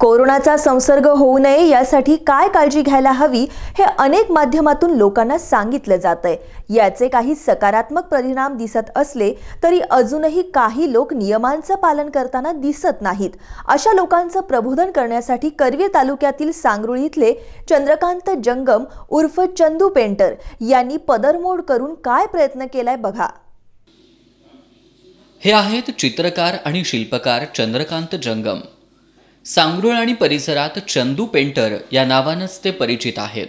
कोरोनाचा संसर्ग होऊ नये यासाठी काय काळजी घ्यायला हवी हे अनेक माध्यमातून लोकांना सांगितलं जात आहे याचे काही सकारात्मक परिणाम दिसत असले तरी अजूनही काही लोक नियमांचं पालन करताना दिसत नाहीत. अशा लोकांचं प्रबोधन करण्यासाठी करवीर तालुक्यातील सांगरुळ इथले चंद्रकांत जंगम उर्फ चंदू पेंटर यांनी पदरमोड करून काय प्रयत्न केलाय बघा. हे आहेत चित्रकार आणि शिल्पकार चंद्रकांत जंगम. सांगरुळ आणि परिसरात चंदू पेंटर या नावानंच ते परिचित आहेत.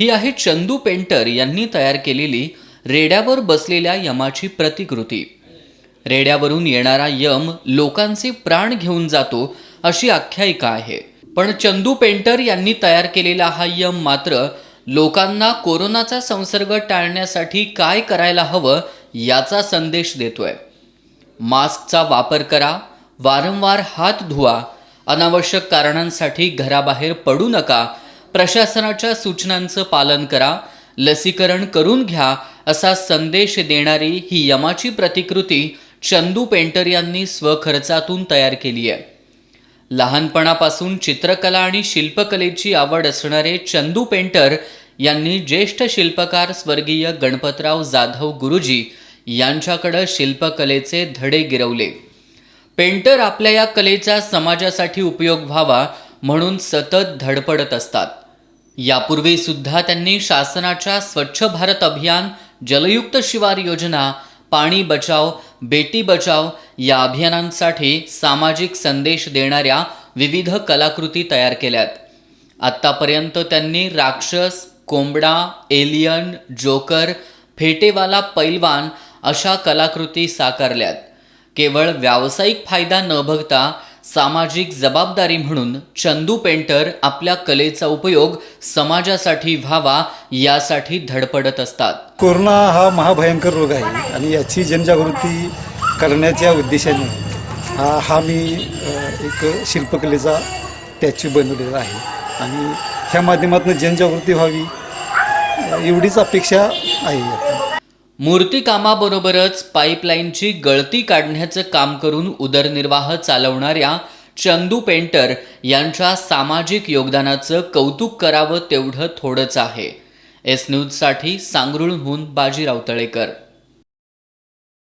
ही आहे चंदू पेंटर यांनी तयार केलेली रेड्यावर बसलेल्या यमाची प्रतिकृती. रेड्यावरून येणारा यम लोकांचे प्राण घेऊन जातो अशी आख्यायिका आहे. पण चंदू पेंटर यांनी तयार केलेला हा यम मात्र लोकांना कोरोनाचा संसर्ग टाळण्यासाठी काय करायला हवं याचा संदेश देतोय. मास्कचा वापर करा वारंवार हात धुवा अनावश्यक कारणांसाठी घराबाहेर पडू नका. प्रशासनाच्या सूचनांचं पालन करा. लसीकरण करून घ्या असा संदेश देणारी ही यमाची प्रतिकृती चंदू पेंटर यांनी स्वखर्चातून तयार केली आहे. लहानपणापासून चित्रकला आणि शिल्पकलेची आवड असणारे चंदू पेंटर यांनी ज्येष्ठ शिल्पकार स्वर्गीय गणपतराव जाधव गुरुजी यांच्याकडं शिल्पकलेचे धडे गिरवले. पेंटर आपल्या या कलेचा समाजासाठी उपयोग व्हावा म्हणून सतत धडपडत असतात. यापूर्वी सुद्धा त्यांनी शासनाच्या स्वच्छ भारत अभियान जलयुक्त शिवार योजना पाणी बचाव बेटी बचाव या अभियानांसाठी सामाजिक संदेश देणाऱ्या विविध कलाकृती तयार केल्यात. आत्तापर्यंत त्यांनी राक्षस कोंबडा एलियन जोकर फेटेवाला पैलवान अशा कलाकृती साकारल्यात. केवळ व्यावसायिक फायदा न बघता सामाजिक जबाबदारी म्हणून चंदू पेंटर आपल्या कलेचा उपयोग समाजासाठी व्हावा यासाठी धडपडत असतात. कोरोना हा महाभयंकर रोग आहे आणि याची जनजागृती करण्याच्या उद्देशाने हा हा मी एक शिल्पकलेचा स्टॅच्यू बनवलेला आहे. आणि ह्या माध्यमातून जनजागृती व्हावी एवढीच अपेक्षा आहे. मूर्तिकामाबरोबरच पाईपलाईनची गळती काढण्याचं काम करून उदरनिर्वाह चालवणाऱ्या चंदू पेंटर यांच्या सामाजिक योगदानाचं कौतुक करावं तेवढं थोडंच आहे. एस न्यूजसाठी सांगरुळहून बाजीराव तळेकर.